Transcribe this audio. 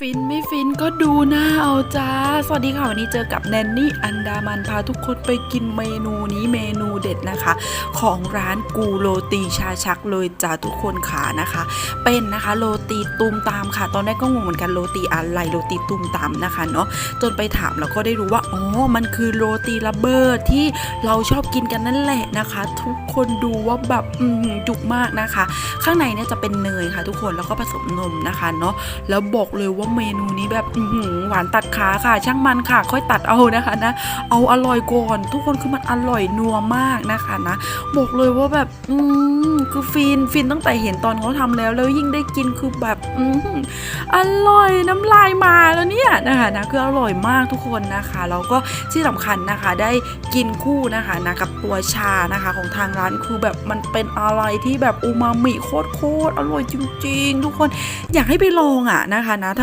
ฟินไม่ฟินก็ดูหน้าเอาจ้า สวัสดีค่ะ วันนี้เจอกับแนนนี่อันดามันพาทุกคนไปกินเมนูนี้เมนูเด็ดนะคะ ของร้านกูโรตีชาชักเลยจ้าทุกคนขานะคะ เป็นนะคะโรตีตูมตามค่ะ ตอนแรกก็งงเหมือนกันโรตีอะไรโรตีตูมตามนะคะเนาะจนไปถามแล้วก็ได้รู้ว่าอ๋อมันคือโรตีระเบิดที่เราชอบกินกันนั่นแหละนะคะ ทุกคนดูว่าแบบอืมจุกมากนะคะ ข้างในเนี่ยจะเป็นเนยค่ะ ทุกคนแล้วก็ผสมนมนะคะเนาะแล้วบอกเลยว่าเมนูนี้แบบอื้อหือหวานตัดขาค่ะ ช่างมันค่ะ ค่อยตัดเอานะคะนะ เอาอร่อยก่อน ทุกคนคือมันอร่อยนัวมากนะคะนะบอกเลยว่าแบบอืมคือฟินฟินตั้งแต่เห็นตอนเขาทำแล้ว แล้วยิ่งได้กินคือแบบอือหือร่อยน้ำลายมาแล้วเนี่ยนะคะนะคืออร่อยมากทุกคนนะคะแล้วก็ที่สำคัญนะคะได้กินคู่นะคะนะกับตัวชานะคะของทางร้านคือแบบมันเป็นอะไรที่แบบอูมามิโคตรๆอร่อยจริง ๆ ทุกคนอยากให้ไปลองอะนะคะนะถ้า